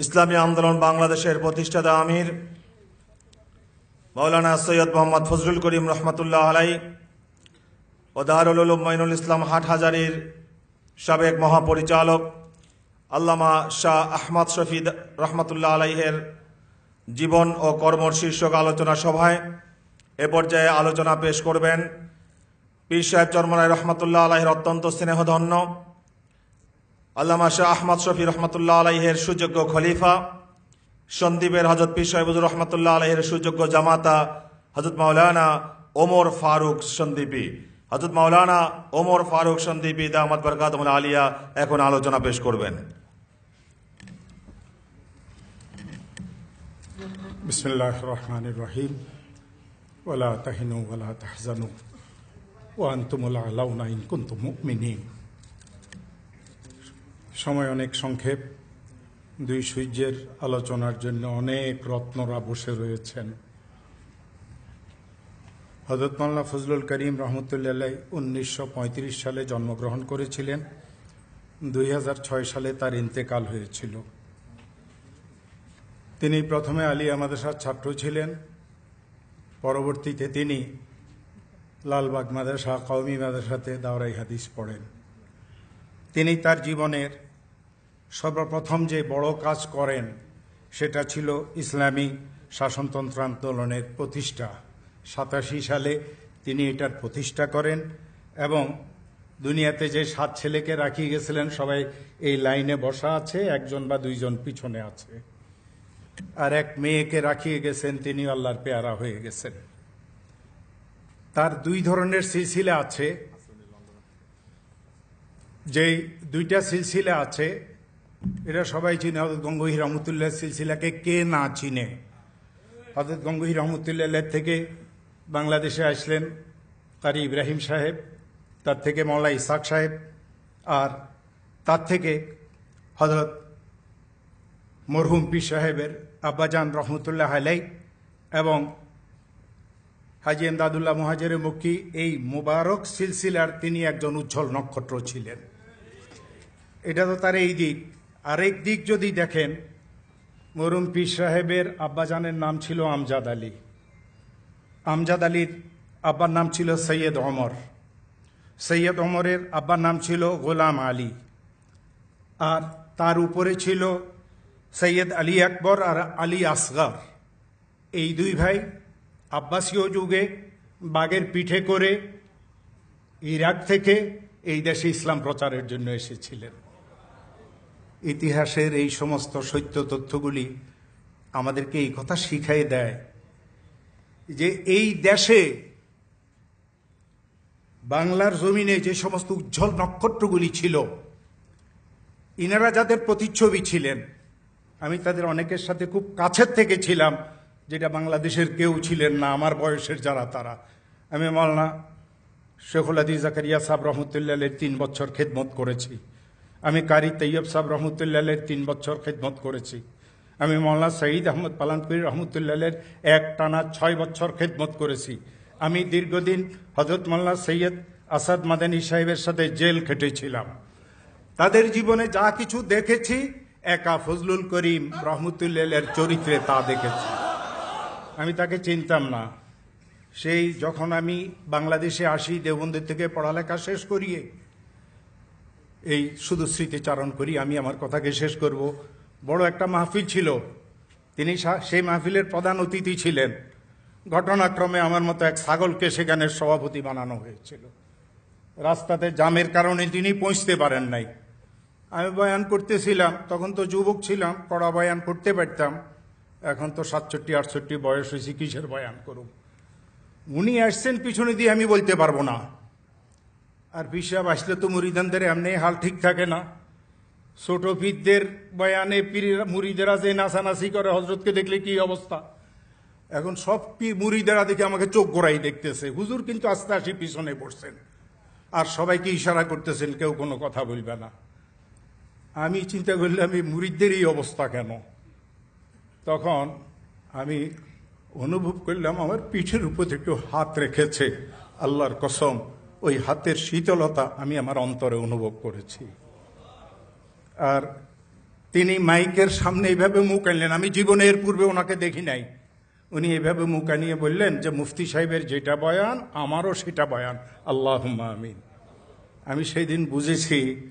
ইসলামী আন্দোলন বাংলাদেশের প্রতিষ্ঠাতা আমির মৌলানা সৈয়দ মোহাম্মদ ফজরুল করিম রহমতুল্লাহ আলাই ও উলুম মাইনুল ইসলাম হাটহাজারির সাবেক মহাপরিচালক আল্লামা শাহ আহমদ শফিদ রহমতুল্লাহ আলাইহের জীবন ও কর্মর শীর্ষক আলোচনা সভায় এ পর্যায়ে আলোচনা পেশ করবেন। পীর সাহেব চরমরাই রহমতুল্লাহ আলাইহের অত্যন্ত স্নেহধন্য আল্লামা শাহ আহমদ শফি রহমতুল্লাহ আলহের সুযোগ্য খলিফা, সন্দীপের হজরত পীর সাহেবুজুর রহমতুল্লাহ আলহের সুযোগ্য জামাতা হজরত মাওলানা ওমর ফারুক সন্দীপী। হজরত মাওলানা ওমর ফারুক সন্দীপী দামদ বরকাতমুল আলিয়া এখন আলোচনা পেশ করবেন। বিসমিল্লাহ রহমান রহিম। ওলা তাহিনু ওলা তাহজানু। ওয়ান্তুমুল আলাউনাইন কুন্তু মুমিনিন। সময় অনেক সংক্ষেপ। দুই সূর্যের আলোচনার জন্য অনেক রত্নরা বসে রয়েছেন। হজরত মাল্লা ফজলুল করিম রহমতুল্লাহ উনিশশো পঁয়ত্রিশ সালে জন্মগ্রহণ করেছিলেন। দুই হাজার ছয় সালে তার ইন্তেকাল হয়েছিল। তিনি প্রথমে আলিয়া মাদ্রাসার ছাত্র ছিলেন। পরবর্তীতে তিনি লালবাগ মাদ্রাসা, কওমি মাদ্রাসাতে দাওরাই হাদিস পড়েন। তিনি তার জীবনের সর্বপ্রথম যে বড় কাজ করেন, সেটা ছিল ইসলামী শাসনতন্ত্র আন্দোলনের প্রতিষ্ঠা। সাতাশি সালে তিনি এটার প্রতিষ্ঠা করেন এবং দুনিয়াতে যে সাত ছেলেকে রাখিয়ে গেছিলেন, সবাই এই লাইনে বসা আছে, একজন বা দুইজন পিছনে আছে। আর এক মেয়েকে রাখিয়ে গেছেন, তিনি আল্লাহর পেয়ারা হয়ে গেছেন। তার দুই ধরনের সিলসিলা আছে। যেই দুইটা সিলসিলা আছে এটা সবাই চিনে হজরত গঙ্গোহী রহমতুল্লাহ সিলসিলাকে কে না চিনে? হজরত গঙ্গোহী রহমতুল্লাহ থেকে বাংলাদেশে আসলেন কারি ইব্রাহিম সাহেব, তার থেকে মৌলা ইসাক সাহেব আর তার থেকে হজরত মরহুম পীর সাহেবের আব্বাজান রহমতুল্লাহ আলাই এবং হাজি এমদাদুল্লাহ মহাজের মুখী এই মুবারক সিলসিলার তিনি একজন উজ্জ্বল নক্ষত্র ছিলেন। এটা তো তার এই দিক। আরেক দিক যদি দেখেন মরুম পীর সাহেবের আব্বাজানের নাম ছিল আমজাদ আলী। আমজাদ আলীর আব্বার নাম ছিল সৈয়দ অমর সৈয়দ অমরের আব্বার নাম ছিল গোলাম আলী। আর তার উপরে ছিল সৈয়দ আলী আকবর আর আলী আসগার। এই দুই ভাই আব্বাসীয় যুগে বাগের পিঠে করে ইরাক থেকে এই দেশে ইসলাম প্রচারের জন্য এসেছিলেন। ইতিহাসের এই সমস্ত সত্য তথ্যগুলি আমাদেরকে এই কথা শিখাই দেয় যে এই দেশে বাংলার জমিনে যে সমস্ত উজ্জ্বল নক্ষত্রগুলি ছিল, ইনারা যাদের প্রতিচ্ছবি ছিলেন, আমি তাদের অনেকের সাথে খুব কাছের থেকে ছিলাম, যেটা বাংলাদেশের কেউ ছিলেন না, আমার বয়সের যারা তারা। আমি মালনা শেখুল আদি জাকারিয়া সাহেব রহমতুল্লাহের তিন বছর খেদমত করেছি। আমি কারি তৈয়ব সাহেব রহমতুল্লাহের তিন বছর খেদমত করেছি। আমি মৌলানা সঈদ আহমদ পালানপুরি রহমতুল্লাহের এক টানা ছয় বছর খেদমত করেছি। আমি দীর্ঘদিন হজরত মোল্লা সৈয়দ আসাদ মাদানী সাহেবের সাথে জেল খেটেছিলাম। তাদের জীবনে যা কিছু দেখেছি, একা ফজলুল করিম রহমতুল্লাহের চরিত্রে তা দেখেছি। আমি তাকে চিনতাম না। সেই যখন আমি বাংলাদেশে আসি দেবন্দের থেকে পড়ালেখা শেষ করিয়ে এই শুধু স্মৃতিচারণ করি, আমি আমার কথাকে শেষ করব। বড় একটা মাহফিল ছিল। তিনি সেই মাহফিলের প্রধান অতিথি ছিলেন। ঘটনাক্রমে আমার মতো এক ছাগলকে সেখানে সভাপতি বানানো হয়েছিল। রাস্তাতে জামের কারণে তিনি পৌঁছতে পারেন নাই। আমি বয়ান করতেছিলাম, তখন তো যুবক ছিলাম পড়া বয়ান করতে পারতাম। এখন তো সাতষট্টি, আটষট্টি বয়স হয়েছে, কিসের বয়ান করুম? উনি আসছেন, পিছনে দিয়ে আমি বলতে পারব না। আর পিসাব আসলে তো মুরিদানদের এমনি হাল ঠিক থাকে না। ছোট পীরদের বয়ানে পীর মুরিদেরা যে নাচানাচি করে হজরতকে দেখলে কি অবস্থা? এখন সব পীর মুরিদেরা দেখে আমাকে চোখ গোড়াই দেখতেছে। হুজুর কিন্তু আস্তে আস্তে পিছনে পড়ছেন। আর সবাইকে ইশারা করতেছেন, কেউ কোনো কথা বলবে না। আমি চিন্তা করলাম, এই মুরিদদেরই অবস্থা কেন? তখন আমি অনুভব করলাম, আমার পিঠের উপর একটু হাত রেখেছে, আল্লাহর কসম। ওই হাতের শীতলতা আমি আমার অন্তরে অনুভব করেছি। আর তিনি মাইকের সামনে এইভাবে মুখ আনলেন। আমি জীবনের পূর্বে ওনাকে দেখি নাই। উনি এইভাবে মুখ আনিয়ে বললেন যে, মুফতি সাহেবের যেটা বয়ান, আমারও সেটা বয়ান। আল্লাহ আমিন। আমি সেই দিন বুঝেছি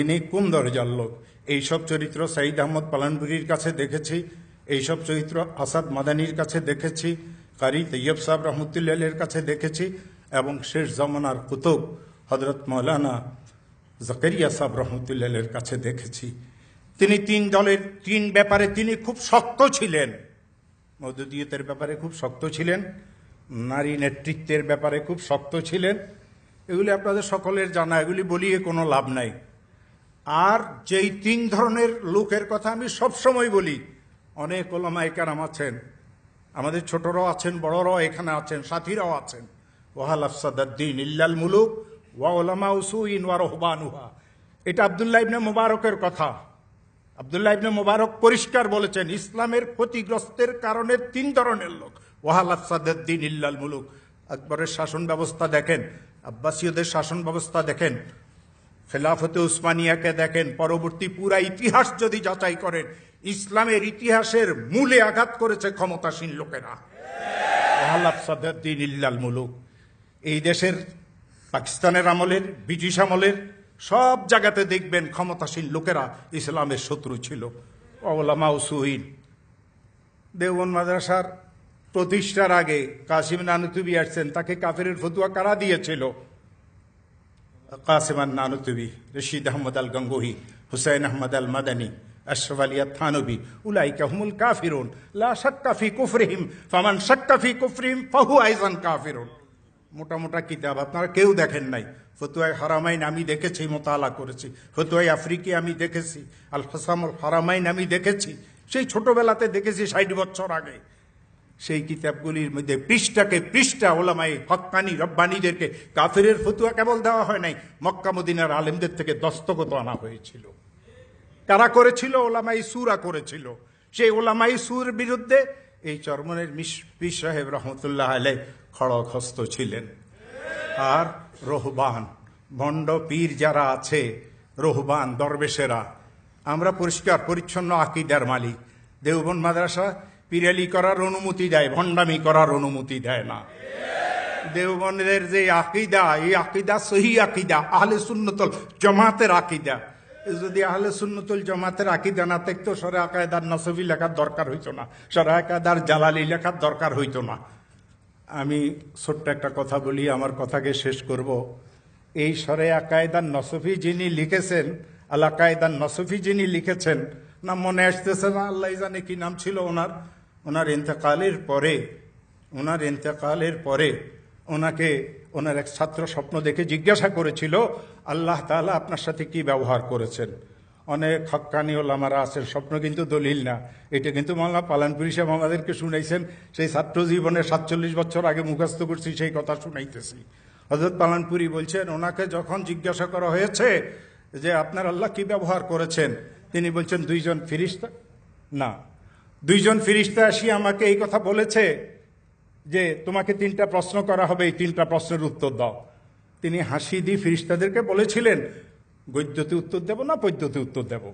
ইনি কোন দরজার লোক। এইসব চরিত্র সাইদ আহমদ পালানপুরির কাছে দেখেছি, এইসব চরিত্র আসাদ মাদানির কাছে দেখেছি, কারি তৈয়ব সাহেব রহমতুল্লাহের কাছে দেখেছি। এবং শেষ জমানার কুতুব হজরত মৌলানা জাকারিয়া সাহেব রহমতুল্লাহের কাছে দেখেছি। তিনি তিন দলের তিন ব্যাপারে তিনি খুব শক্ত ছিলেন। মৌদুদিয়তের ব্যাপারে খুব শক্ত ছিলেন। নারী নেতৃত্বের ব্যাপারে খুব শক্ত ছিলেন। এগুলি আপনাদের সকলের জানা, এগুলি বলিয়ে কোনো লাভ নাই। আর যেই তিন ধরনের লোকের কথা আমি সবসময় বলি, অনেক ওলামাই কারাম আছেন, আমাদের ছোটরাও আছেন, বড়রাও এখানে আছেন, সাথীরাও আছেন। ওয়াহাল আফসাদ্দিন ইল্লাল মুলুক ওয়া ওলামা উসুইন ওয়া রহবানুহা। এটা আবদুল্লাহ ইবনে মুবারকের কথা। আবদুল্লাহ ইবনে মুবারক পরিষ্কার বলেছেন, ইসলামের ক্ষতিগ্রস্তের কারণে তিন ধরনের লোক। ওয়াহাল আফসাদ্দিন ইল্লাল মুলুক। আকবরের শাসন ব্যবস্থা দেখেন, আব্বাসীয়দের শাসন ব্যবস্থা দেখেন, খেলাফতে উসমানিয়াকে দেখেন, পরবর্তী পুরা ইতিহাস যদি যাচাই করেন, ইসলামের ইতিহাসের মূলে আঘাত করেছে ক্ষমতাসীন লোকেরা। ওয়াহালাব সাদাদ্দিন ইল্লাল মুলুক। এই দেশের, পাকিস্তানের আমলের, ব্রিটিশ আমলের, সব জায়গাতে দেখবেন ক্ষমতাসীন লোকেরা ইসলামের শত্রু ছিল। ওলামা উসুইন দেওবন মাদ্রাসার প্রতিষ্ঠার আগে কাসিম নানুতুবি আসছেন, তাকে কাফেরের ফতুয়া কারা দিয়েছিল? কাসিমান নানুতুবি, রশিদ আহমদ আল গঙ্গোহি হুসাইন আহমদ আল মাদানী আশরফ আলিয়া থানবি উলাইকা কাফিরুন, লা শাক্কা কুফরিহিম, ফামান শাক্কা ফি কুফরিহিম ফাহু আইজান কাফিরুন। মোটা মোটা কিতাব। আপনারা কেউ দেখেন নাই। ফতুয়াই হারামাইন আমি দেখেছি, মোতালা করেছি। ফতুয়াই আফ্রিকি আমি দেখেছি আল হাসামুল হারামাইন আমি দেখেছি। সেই ছোটবেলাতে দেখেছি ষাট বছর আগে। সেই কিতাবগুলির মধ্যে পৃষ্ঠাকে পৃষ্ঠা ওলামাই হকানি রব্বানিদেরকে কাফেরের ফতুয়া কেবল দেওয়া হয় নাই, মক্কা মদিনার আলেমদের থেকে দস্তগত আনা হয়েছিল। কারা করেছিল? ওলামাই সুরা করেছিল। সেই ওলামাই সুর বিরুদ্ধে এই চরমনের পীর সাহেব রহমতুল্লাহ আলাই খড়ক হস্ত ছিলেন। আর রোহবান, ভণ্ড পীর যারা আছে, রোহবান দরবেশেরা, আমরা পরিষ্কার, পরিচ্ছন্ন আকিদার মালিক। দেওবন মাদ্রাসা পিরালি করার অনুমতি দেয়, ভণ্ডামি করার অনুমতি দেয় না। দেওবনের যে আকিদা, এই আকিদা সহি আকিদা, আহলে সুন্নতল জমাতের আকিদা। যদি আহলে সুন্নতুল জমাতের আকিদা না থাকতো সরে আকায়দার নসবি লেখার দরকার হইতো না সরে আকায়দার জালালি লেখার দরকার হইতো না। আমি ছোট্ট একটা কথা বলি, আমার কথাকে শেষ করব। এই সরে আকায়দার নসফি যিনি লিখেছেন, আল আকায়দার নসফি যিনি লিখেছেন নাম মনে আসতেছে না, আল্লাহ জানে কি নাম ছিল ওনার। ওনার ইন্তেকালের পরে, ওনার ইন্তেকালের পরে ওনাকে, ওনার এক ছাত্র স্বপ্ন দেখে জিজ্ঞাসা করেছিল, আল্লাহ তাআলা আপনার সাথে কি ব্যবহার করেছেন? অনেক হক্কানি ওলামারা আছেন, স্বপ্ন কিন্তু দলিল না। এটা কিন্তু মাল্লা পালানপুরি সাহেব আমাদেরকে শুনাইছেন, সেই ছাত্র জীবনে সাতচল্লিশ বছর আগে মুখস্থ করছি, সেই কথা শুনাইতেছি। হজরত পালানপুরি বলছেন, ওনাকে যখন জিজ্ঞাসা করা হয়েছে যে আপনার আল্লাহ কি ব্যবহার করেছেন, তিনি বলছেন, দুইজন ফিরিস্তা। না, দুইজন ফিরিস্তা আসি আমাকে এই কথা বলেছে যে তোমাকে তিনটা প্রশ্ন করা হবে, এই তিনটা প্রশ্নের উত্তর দাও। তিনি হাসি দিয়ে ফিরিস্তাদেরকে বলেছিলেন গদ্যতে উত্তর দেব না পদ্যতে উত্তর দেব।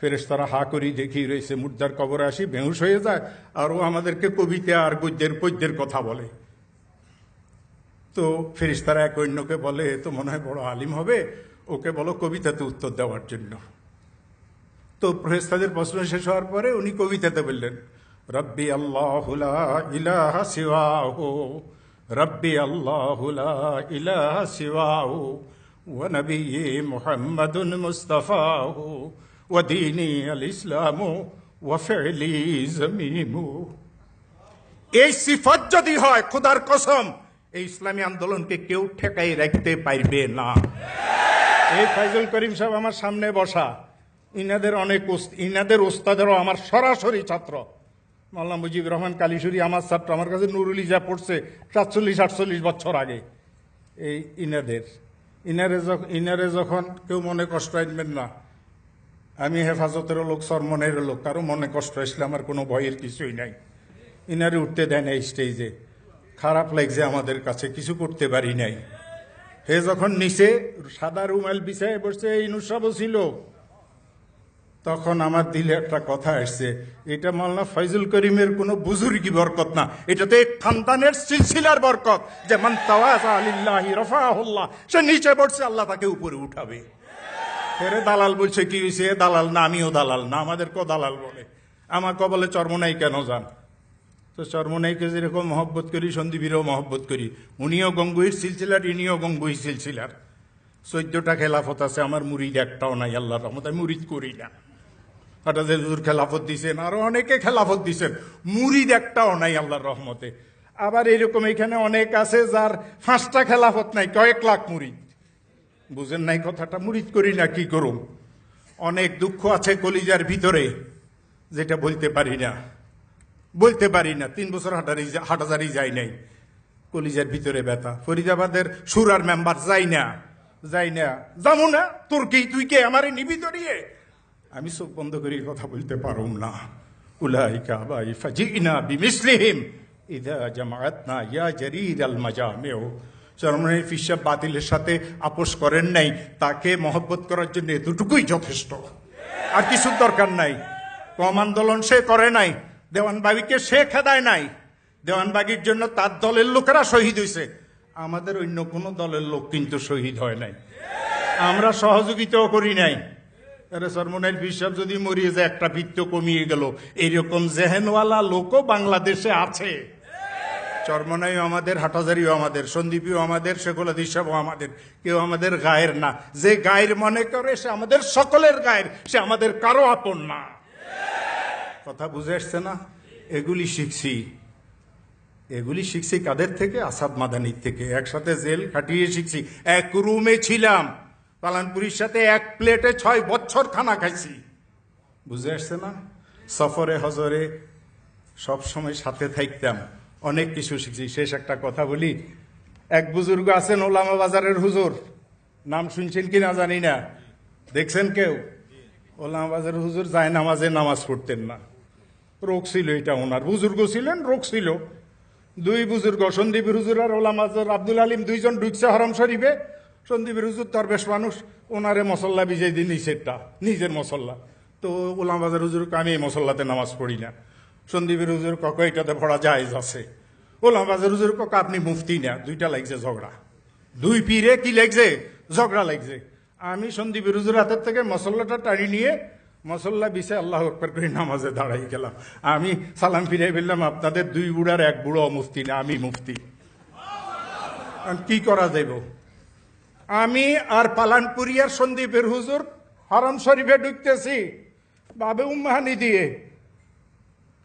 ফেরেশতারা হা করি দেখি রয়েছে, মুর্দার কবরে আসি, বেহুশ হয়ে যায়, আর ও আমাদেরকে কবিতা আর গদ্যের পদ্যের কথা বলে। তো ফেরিস্তারা এক অন্যকে বলে তো মনে হয় বড় আলিম হবে। ওকে বলো, কবিতাতে উত্তর দেওয়ার জন্য। তো ফেরেশতাদের প্রশ্ন শেষ হওয়ার পরে উনি কবিতাতে বললেন, রব্বি আল্লাহ ইলাহা সিওয়াহু, রব্বি আল্লাহ ইলাহা সিওয়াহু। ونبي محمد مصطفاه وديني الإسلام وفعلي زميم এই সিফত যদি হয় খোদার কসম এই ইসলামী আন্দোলনকে কেউ ঠেকাই রাখতে পারবে না এই ফাইজুল করিম সাহেব আমার সামনে বসা ইনাদের অনেক ওস- ইনাদের ওস্তাদেরও আমার সরাসরি ছাত্র মাল্লা মুজিবুর রহমান কালীশুরি আমার ছাত্র আমার কাছে নুরুল ইজা পড়ছে সাতচল্লিশ আটচল্লিশ বছর আগে এই ইনাদের ইনারে যখন ইনারে যখন কেউ মনে কষ্ট আনবেন না, আমি হেফাজতেরও লোক সরমনেরও লোক, কারও মনে কষ্ট আসলে আমার কোনো ভয়ের কিছুই নাই। ইনারে উঠতে দেয় না স্টেজে খারাপ লাগছে আমাদের কাছে, কিছু করতে পারি নাই। হে যখন নিচে সাদা রুমাল বিছায় বসছে এই নুসাবও ছিল। তখন আমার দিলে একটা কথা আসছে, এটা মাল্লা ফয়জুল করিমের কোনো বুজুর্গি বরকত না। এটা তো এক খানদানের সিলসিলার বরকত আলিল্লাহি রফাহুল্লাহ সে নিচে পড়ছে আল্লাহ তাকে উপরে উঠাবে। ফেরে দালাল বলছে, কি হয়েছে দালাল না, আমিও দালাল না, আমাদের কো দালাল বলে? আমাকে বলে চর্মনাই কেন যান তো চর্মনাইকে যেরকম মহব্বত করি, সন্দীপীরও মহব্বত করি। উনিও গঙ্গুইর সিলসিলার, ইনিও গঙ্গুই সিলসিলার। চোদ্দটা খেলাফত আছে, আমার মুরিদ একটাও নাই, আল্লাহর রহমত আমি মুরিদ করি না। হঠাৎ হুজুর খেলাফত দিছেন, আরও অনেকে খেলাফত দিছেন। মুরিদ একটাও নাই আল্লাহর রহমতে। আবার এরকম এখানে অনেক আছে যার পাঁচটা খেলাফত নাই, কয়েক লাখ মুরিদ। বুঝেন নাই কথাটা, মুরিদ করি না, কি করুম? অনেক দুঃখ আছে কলিজার ভিতরে, যেটা বলতে পারি না। বলতে পারি না, তিন বছর হাটারি হাটাজারি যাই নাই। কলিজার ভিতরে ব্যথা। ফরিদাবাদের সুরার মেম্বার যাই না যাই না। যাব না, তোর কি, তুই কে আমারে নিবি আমি চোখ বন্ধ করে, কথা বলতে পারুম না। উলাইকা বাই ফাজিনা বিমিসলিহিম। ইদা জামাআতনা ইয়া জারির আল মাজামিউ। চরমনের ফিসাব বাতিলের সাথে আপোষ করেন নাই, তাকে মহব্বত করার জন্য এতটুকুই যথেষ্ট। আর কিছু দরকার নাই। কম আন্দোলন সে করে নাই, দেওয়ানবাগিকে সে খেদায় নাই। দেওয়ানবাগির জন্য তার দলের লোকেরা শহীদ হয়েছে আমাদের অন্য কোনো দলের লোক কিন্তু শহীদ হয় নাই। আমরা সহযোগিতাও করি নাই। আরে সরমনের ফিসাব যদি মরিয়ে যায়, একটা বৃত্ত কমিয়ে গেল। এইরকম জেহেনওয়ালা লোকও বাংলাদেশে আছে। চরমনাইও আমাদের হাটাজারিও আমাদের সন্দীপীও আমাদের সেগুলো দিশাবও আমাদের, কেউ আমাদের গায়ের না। যে গায়ের মনে করে, সে আমাদের সকলের গায়ের, সে আমাদের কারও আপন না। কথা বুঝে আসছে না? এগুলি শিখছি। এগুলি শিখছি কাদের থেকে? আসাদ মাদানির থেকে। একসাথে জেল খাটিয়ে শিখছি। এক রুমে ছিলাম। পালানপুরির সাথে এক প্লেটে ছয় বছর খানা খাইছি। বুঝে আসছে না? সফরে, হজরে সব সময় সাথে থাকতাম। অনেক কিছু শিখছি। শেষ একটা কথা বলি। এক বুজুর্গ আছেন ওলামা বাজারের হুজুর। নাম শুনছেন কি না জানি না। দেখছেন কেউ? ওলামা বাজারের হুজুর যায় নামাজে, নামাজ পড়তেন না। রোগ ছিল এটা ওনার। বুজুর্গ ছিলেন, রোগ ছিল। দুই বুজুর্গ সন্দীপের হুজুর আর ওলামাজর আব্দুল আলিম, দুইজন ঢুকছে হরম শরীফে সন্দীপের হুজুর তার বেশ মানুষ। ওনারে মসল্লা বিজয় দিন নিষেধটা নিজের মসল্লা। তো ওলামাজার হুজুরকে আমি এই মসল্লাতে নামাজ পড়ি না। সন্দীপের হুজুর কক এটাতে ভরা জায়েজ আছে। ওলামাজার হুজুর কক আপনি মুফতি না, দুইটা লাগছে ঝগড়া। দুই পীরে কি লাগছে? ঝগড়া লাগছে। আমি সন্দীপের হুজুর হাতের থেকে মসল্লাটা টানি নিয়ে মসল্লা বিষে আল্লাহ আকবর করে নামাজে দাঁড়াই গেলাম। আমি সালাম ফিরে বললাম আপনাদের দুই বুড়ার এক বুড়ো মুফতি না, আমি মুফতি। কি করা যাইব? আমি আর পালানপুরিয়ার সন্দীপের হুজুর হরম শরীফে ঢুকতেছি, বাবে উম্মাহানি দিয়ে।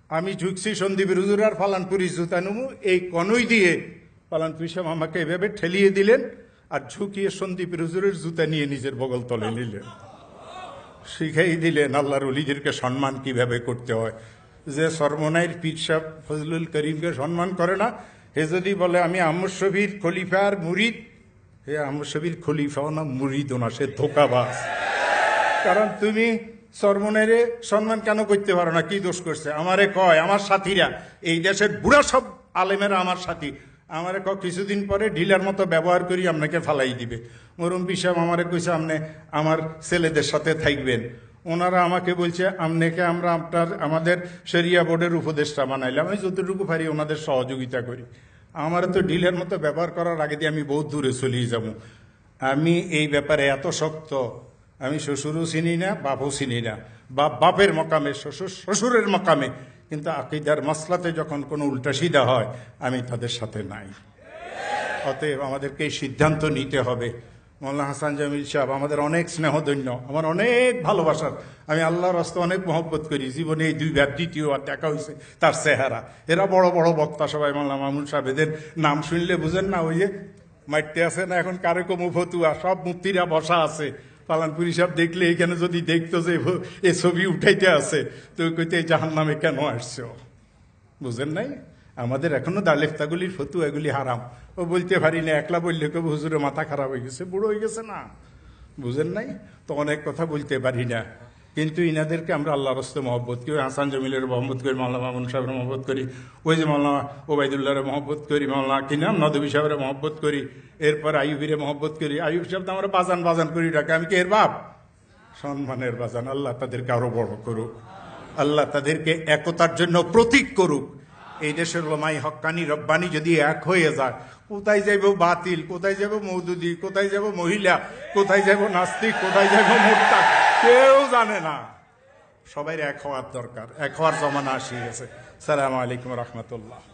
আমি ঝুঁকছি সন্দীপের হুজুর আর পালানপুরি জুতানুমু এই কনই দিয়ে। পালানপুরি সাহেব আমাকে এভাবে ঠেলিয়ে দিলেন আর ঝুঁকিয়ে সন্দীপের হুজুরের জুতা নিয়ে নিজের বগল তলে নিলেন। শিখাই দিলেন আল্লাহর অলিদেরকে সম্মান কীভাবে করতে হয়। যে সর্বনাইর পীর সাহ ফজলুল করিমকে সম্মান করে না হে যদি বলে আমি আমর শবির খলিফার মুরিদ হে আমর শবির খলিফাও না মুরিদও না সে ধোকাবাজ। কারণ তুমি সর্বনেরে সম্মান কেন করতে পারো না? কি দোষ করছে? আমারে কয়, আমার সাথীরা, এই দেশের বুড়া সব আলেমেরা আমার সাথী। আমারে ক কিছুদিন পরে ঢিলার মতো ব্যবহার করি আপনাকে ফালাই দিবে। মরুম পিসাব আমারে কইছে, আপনি আমার ছেলেদের সাথে থাকবেন। ওনারা আমাকে বলছে, আপনাকে আমরা আপনার, আমাদের শরিয়া বোর্ডের উপদেষ্টা বানাইলাম। আমি যতটুকু পারি ওনাদের সহযোগিতা করি। আমার তো ডিলের মতো ব্যবহার করার আগে দিয়ে আমি বহুত দূরে চলিয়ে যাব। আমি এই ব্যাপারে এত শক্ত, আমি শ্বশুরও চিনি না, বাপও চিনি না। বা বাপের মকামে, শ্বশুর শ্বশুরের মকামে, কিন্তু আকিদার মশলাতে যখন কোনো উল্টা সিধা হয়, আমি তাদের সাথে নাই। অতএব আমাদেরকে এই সিদ্ধান্ত নিতে হবে। মোল্লা হাসান জামিল সাহেব, আমাদের অনেক স্নেহধন্য, আমার অনেক ভালোবাসার। আমি আল্লাহর রাস্তা অনেক মহব্বত করি, জীবনে এই দুই ব্যাপ দ্বিতীয় আর দেখা হয়েছে, তার চেহারা। এরা বড় বড় বক্তা সবাই মোল্লা মামুন সাহেব, এদের নাম শুনলে বুঝেন না, ওই যে মাইটতে আছে না, এখন কারেকম ফতুয়া, সব মুক্তিরা বসা আছে। পালানপুরি সাহেব দেখলে এখানে যদি দেখতো যে এ ছবি উঠাইতে আছে, তো কইতে জাহান নামে কেন আসছো? বুঝেন নাই? আমাদের এখনও দালেফতাগুলির ফতু এগুলি হারাম। ও বলতে পারি না, একলা বললে কেউ হুজুরের মাথা খারাপ হয়ে গেছে, বুড়ো হয়ে গেছে না। বুঝেন নাই? তো অনেক কথা বলতে পারি না। কিন্তু ইনাদেরকে আমরা আল্লাহ রস্তে মহব্বত করি, হাসান জমিলের মহব্বত করি, মাওলানা মামুন সাহেবের মহব্বত করি, ওই যে মাওলানা ওবায়দুল্লাহর মহব্বত করি, মাওলানা কি নাম নদবী সাহেবের মহব্বত করি, এরপর আইবিরে মহব্বত করি। আইব সাহেব তো আমরা বাজান বাজান করি, ডাকে, আমি কি এর বাপ? সম্মানের বাজান, আল্লাহ তাদেরকে আরও বড় করুক। আল্লাহ তাদেরকে একতার জন্য প্রতীক করুক। এই দেশের লোমাই হকানি রব্বানি যদি এক হয়ে যায়, কোথায় যাইব বাতিল, কোথায় যাব মৌদুদি, কোথায় যাব মহিলা, কোথায় যাব নাস্তিক, কোথায় যাব মোর্তা কেউ জানে না। সবাই এক হওয়ার দরকার, এক হওয়ার জমানা আসিয়ে গেছে। সালাম আলাইকুম রহমতুল্লাহ।